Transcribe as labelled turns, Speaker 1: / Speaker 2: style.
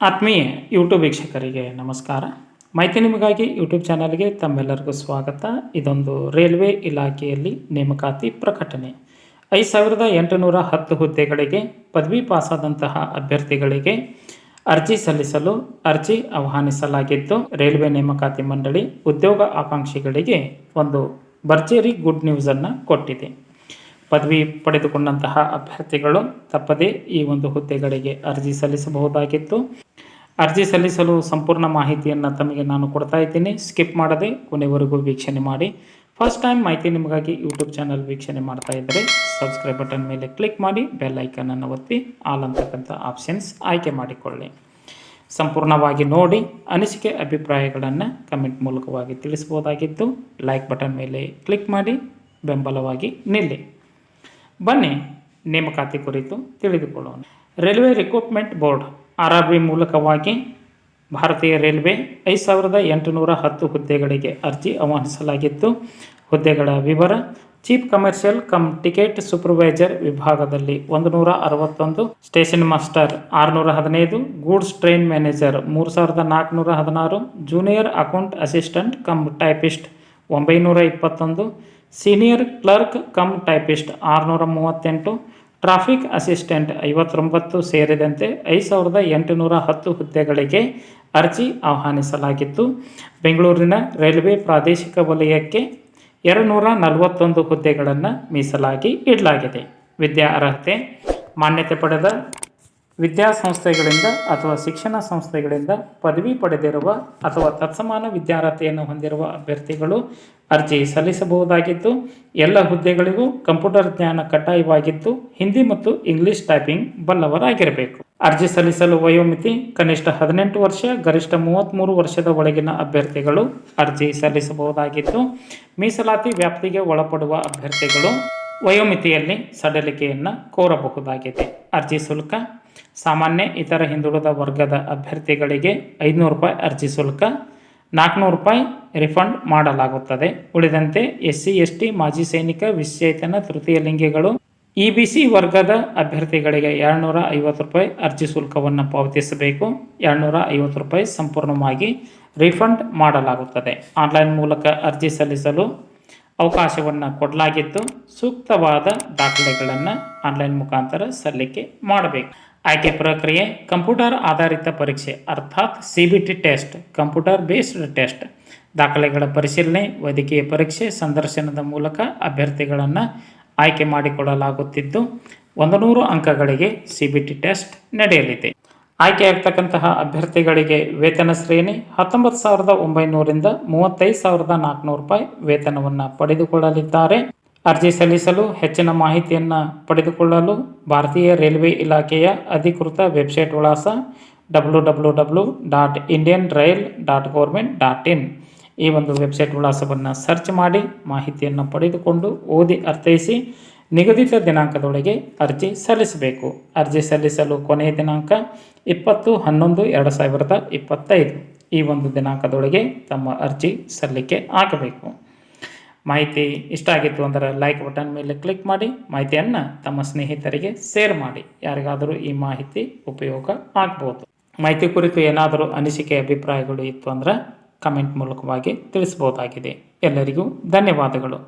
Speaker 1: ಆತ್ಮೀಯ ಯೂಟ್ಯೂಬ್ ವೀಕ್ಷಕರಿಗೆ ನಮಸ್ಕಾರ. ಮಾಹಿತಿ ನಿಮಗಾಗಿ ಯೂಟ್ಯೂಬ್ ಚಾನಲ್ಗೆ ತಮ್ಮೆಲ್ಲರಿಗೂ ಸ್ವಾಗತ. ಇದೊಂದು ರೈಲ್ವೆ ಇಲಾಖೆಯಲ್ಲಿ ನೇಮಕಾತಿ ಪ್ರಕಟಣೆ. ಐದು ಸಾವಿರದ ಎಂಟುನೂರ ಹತ್ತು ಹುದ್ದೆಗಳಿಗೆ, ಪದವಿ ಪಾಸಾದಂತಹ ಅಭ್ಯರ್ಥಿಗಳಿಗೆ ಅರ್ಜಿ ಸಲ್ಲಿಸಲು ಅರ್ಜಿ ಆಹ್ವಾನಿಸಲಾಗಿದ್ದು, ರೈಲ್ವೆ ನೇಮಕಾತಿ ಮಂಡಳಿ ಉದ್ಯೋಗ ಆಕಾಂಕ್ಷಿಗಳಿಗೆ ಒಂದು ಭರ್ಜರಿ ಗುಡ್ ನ್ಯೂಸನ್ನು ಕೊಟ್ಟಿದೆ. ಪದವಿ ಪಡೆದುಕೊಂಡಂತಹ ಅಭ್ಯರ್ಥಿಗಳು ತಪ್ಪದೇ ಈ ಒಂದು ಹುದ್ದೆಗಳಿಗೆ ಅರ್ಜಿ ಸಲ್ಲಿಸಬಹುದಾಗಿತ್ತು. ಅರ್ಜಿ ಸಲ್ಲಿಸಲು ಸಂಪೂರ್ಣ ಮಾಹಿತಿಯನ್ನು ತಮಗೆ ನಾನು ಕೊಡ್ತಾ ಇದ್ದೀನಿ. ಸ್ಕಿಪ್ ಮಾಡದೆ ಕೊನೆವರೆಗೂ ವೀಕ್ಷಣೆ ಮಾಡಿ. ಫಸ್ಟ್ ಟೈಮ್ ಮಾಹಿತಿ ನಿಮಗಾಗಿ ಯೂಟ್ಯೂಬ್ ಚಾನಲ್ ವೀಕ್ಷಣೆ ಮಾಡ್ತಾ ಇದ್ದರೆ ಸಬ್ಸ್ಕ್ರೈಬ್ ಬಟನ್ ಮೇಲೆ ಕ್ಲಿಕ್ ಮಾಡಿ, ಬೆಲ್ ಐಕನನ್ನು ಒತ್ತಿ, ಆಲ್ ಅಂತಕ್ಕಂಥ ಆಪ್ಷನ್ಸ್ ಆಯ್ಕೆ ಮಾಡಿಕೊಳ್ಳಿ. ಸಂಪೂರ್ಣವಾಗಿ ನೋಡಿ, ಅನಿಸಿಕೆ ಅಭಿಪ್ರಾಯಗಳನ್ನು ಕಮೆಂಟ್ ಮೂಲಕವಾಗಿ ತಿಳಿಸಬಹುದಾಗಿತ್ತು. ಲೈಕ್ ಬಟನ್ ಮೇಲೆ ಕ್ಲಿಕ್ ಮಾಡಿ, ಬೆಂಬಲವಾಗಿ ನಿಲ್ಲಿ. ಬನ್ನಿ ನೇಮಕಾತಿ ಕುರಿತು ತಿಳಿದುಕೊಳ್ಳೋಣ. Railway recruitment board R R B ಮೂಲಕವಾಗಿ ಭಾರತೀಯ ರೈಲ್ವೆ ಐದು ಸಾವಿರದ ಎಂಟುನೂರ ಹತ್ತು ಹುದ್ದೆಗಳಿಗೆ ಅರ್ಜಿ ಆಹ್ವಾನಿಸಲಾಗಿತ್ತು. ಹುದ್ದೆಗಳ ವಿವರ, chief commercial cum ticket supervisor ವಿಭಾಗದಲ್ಲಿ ಒಂದು ನೂರ ಅರವತ್ತೊಂದು, ಸ್ಟೇಷನ್ ಮಾಸ್ಟರ್ ಆರುನೂರ ಹದಿನೈದು, ಗೂಡ್ಸ್ ಟ್ರೈನ್ ಮ್ಯಾನೇಜರ್ ಮೂರು ಸಾವಿರದ ನಾಲ್ಕುನೂರ ಹದಿನಾರು, junior account assistant cum typist ಒಂಬೈನೂರ ಇಪ್ಪತ್ತೊಂದು ಸೀನಿಯರ್ ಕ್ಲರ್ಕ್ ಕಮ್ ಟೈಪಿಸ್ಟ್ ಆರುನೂರ ಮೂವತ್ತೆಂಟು ಟ್ರಾಫಿಕ್ ಅಸಿಸ್ಟೆಂಟ್ ಐವತ್ತೊಂಬತ್ತು ಸೇರಿದಂತೆ ಐದು ಸಾವಿರದ ಎಂಟುನೂರ ಹತ್ತು ಹುದ್ದೆಗಳಿಗೆ ಅರ್ಜಿ ಆಹ್ವಾನಿಸಲಾಗಿತ್ತು. ಬೆಂಗಳೂರಿನ ರೈಲ್ವೆ ಪ್ರಾದೇಶಿಕ ವಲಯಕ್ಕೆ ಎರಡುನೂರ ನಲವತ್ತೊಂದು ಹುದ್ದೆಗಳನ್ನು ಮೀಸಲಾಗಿ ಇಡಲಾಗಿದೆ. ವಿದ್ಯಾ ಅರ್ಹತೆ, ಮಾನ್ಯತೆ ಪಡೆದ ವಿದ್ಯಾಸಂಸ್ಥೆಗಳಿಂದ ಅಥವಾ ಶಿಕ್ಷಣ ಸಂಸ್ಥೆಗಳಿಂದ ಪದವಿ ಪಡೆದಿರುವ ಅಥವಾ ತತ್ಸಮಾನ ವಿದ್ಯಾರ್ಹತೆಯನ್ನು ಹೊಂದಿರುವ ಅಭ್ಯರ್ಥಿಗಳು ಅರ್ಜಿ ಸಲ್ಲಿಸಬಹುದಾಗಿದ್ದು, ಎಲ್ಲ ಹುದ್ದೆಗಳಿಗೂ ಕಂಪ್ಯೂಟರ್ ಜ್ಞಾನ ಕಡ್ಡಾಯವಾಗಿದ್ದು, ಹಿಂದಿ ಮತ್ತು ಇಂಗ್ಲಿಷ್ ಟೈಪಿಂಗ್ ಬಲ್ಲವರಾಗಿರಬೇಕು. ಅರ್ಜಿ ಸಲ್ಲಿಸಲು ವಯೋಮಿತಿ, ಕನಿಷ್ಠ ಹದಿನೆಂಟು ವರ್ಷ, ಗರಿಷ್ಠ ಮೂವತ್ತ್ಮೂರು ವರ್ಷದ ಒಳಗಿನ ಅಭ್ಯರ್ಥಿಗಳು ಅರ್ಜಿ ಸಲ್ಲಿಸಬಹುದಾಗಿದ್ದು, ಮೀಸಲಾತಿ ವ್ಯಾಪ್ತಿಗೆ ಒಳಪಡುವ ಅಭ್ಯರ್ಥಿಗಳು ವಯೋಮಿತಿಯಲ್ಲಿ ಸಡಲಿಕೆಯನ್ನು ಕೋರಬಹುದಾಗಿದೆ. ಅರ್ಜಿ ಶುಲ್ಕ ಸಾಮಾನ್ಯ ಇತರ ಹಿಂದುಳಿದ ವರ್ಗದ ಅಭ್ಯರ್ಥಿಗಳಿಗೆ ಐದುನೂರು ರೂಪಾಯಿ ಅರ್ಜಿ ಶುಲ್ಕ, ನಾಲ್ಕುನೂರು ರೂಪಾಯಿ ರಿಫಂಡ್ ಮಾಡಲಾಗುತ್ತದೆ. ಉಳಿದಂತೆ ಎಸ್ ಸಿ ಎಸ್ ಟಿ ಮಾಜಿ ಸೈನಿಕ, ವಿಶ್ವೇತನ, ತೃತೀಯ ಲಿಂಗಿಗಳು, ಇ ಬಿ ಸಿ ವರ್ಗದ ಅಭ್ಯರ್ಥಿಗಳಿಗೆ ಎರಡುನೂರ ಐವತ್ತು ರೂಪಾಯಿ ಅರ್ಜಿ ಶುಲ್ಕವನ್ನು ಪಾವತಿಸಬೇಕು. ಎರಡುನೂರ ಐವತ್ತು ರೂಪಾಯಿ ಸಂಪೂರ್ಣವಾಗಿ ರಿಫಂಡ್ ಮಾಡಲಾಗುತ್ತದೆ. ಆನ್ಲೈನ್ ಮೂಲಕ ಅರ್ಜಿ ಸಲ್ಲಿಸಲು ಅವಕಾಶವನ್ನು ಕೊಡಲಾಗಿದ್ದು ಸೂಕ್ತವಾದ ದಾಖಲೆಗಳನ್ನು ಆನ್ಲೈನ್ ಮುಖಾಂತರ ಸಲ್ಲಿಕೆ ಮಾಡಬೇಕು. ಆಯ್ಕೆ ಪ್ರಕ್ರಿಯೆ, ಕಂಪ್ಯೂಟರ್ ಆಧಾರಿತ ಪರೀಕ್ಷೆ, ಅರ್ಥಾತ್ C B T test, computer based test, ದಾಖಲೆಗಳ ಪರಿಶೀಲನೆ, ವೈದ್ಯಕೀಯ ಪರೀಕ್ಷೆ, ಸಂದರ್ಶನದ ಮೂಲಕ ಅಭ್ಯರ್ಥಿಗಳನ್ನು ಆಯ್ಕೆ ಮಾಡಿಕೊಳ್ಳಲಾಗುತ್ತಿದ್ದು ಒಂದು ನೂರು ಅಂಕಗಳಿಗೆ ಸಿ ಬಿ ಟಿ ಟೆಸ್ಟ್ ನಡೆಯಲಿದೆ. ಆಯ್ಕೆಯಾಗ್ತಕ್ಕಂತಹ ಅಭ್ಯರ್ಥಿಗಳಿಗೆ ವೇತನ ಶ್ರೇಣಿ ಹತ್ತೊಂಬತ್ತು ಸಾವಿರದ ಒಂಬೈನೂರಿಂದ ಮೂವತ್ತೈದು ಸಾವಿರದ ನಾಲ್ಕುನೂರು ರೂಪಾಯಿ ವೇತನವನ್ನು ಪಡೆದುಕೊಳ್ಳಲಿದ್ದಾರೆ. ಅರ್ಜಿ ಸಲ್ಲಿಸಲು ಹೆಚ್ಚಿನ ಮಾಹಿತಿಯನ್ನು ಪಡೆದುಕೊಳ್ಳಲು ಭಾರತೀಯ ರೈಲ್ವೆ ಇಲಾಖೆಯ ಅಧಿಕೃತ ವೆಬ್ಸೈಟ್ ವಿಳಾಸ W W W dot Indian rail dot government dot in. ಈ ಒಂದು ವೆಬ್ಸೈಟ್ ವಿಳಾಸವನ್ನು ಸರ್ಚ್ ಮಾಡಿ ಮಾಹಿತಿಯನ್ನು ಪಡೆದುಕೊಂಡು ಓದಿ ಅರ್ಥೈಸಿ ನಿಗದಿತ ದಿನಾಂಕದೊಳಗೆ ಅರ್ಜಿ ಸಲ್ಲಿಸಬೇಕು. ಅರ್ಜಿ ಸಲ್ಲಿಸಲು ಕೊನೆಯ ದಿನಾಂಕ ಇಪ್ಪತ್ತು ಹನ್ನೊಂದು ಎರಡು ಸಾವಿರದ ಇಪ್ಪತ್ತೈದು. ಈ ಒಂದು ದಿನಾಂಕದೊಳಗೆ ತಮ್ಮ ಅರ್ಜಿ ಸಲ್ಲಿಕೆ ಆಗಬೇಕು. ಮಾಹಿತಿ ಇಷ್ಟ ಆಗಿತ್ತು ಅಂದರೆ ಲೈಕ್ ಬಟನ್ ಮೇಲೆ ಕ್ಲಿಕ್ ಮಾಡಿ, ಮಾಹಿತಿಯನ್ನು ತಮ್ಮ ಸ್ನೇಹಿತರಿಗೆ ಶೇರ್ ಮಾಡಿ. ಯಾರಿಗಾದರೂ ಈ ಮಾಹಿತಿ ಉಪಯೋಗ ಆಗ್ಬೋದು. ಮಾಹಿತಿ ಕುರಿತು ಏನಾದರೂ ಅನಿಸಿಕೆ, ಅಭಿಪ್ರಾಯಗಳು ಇತ್ತು ಅಂದರೆ ಕಮೆಂಟ್ ಮೂಲಕವಾಗಿ ತಿಳಿಸ್ಬೋದಾಗಿದೆ ಎಲ್ಲರಿಗೂ ಧನ್ಯವಾದಗಳು.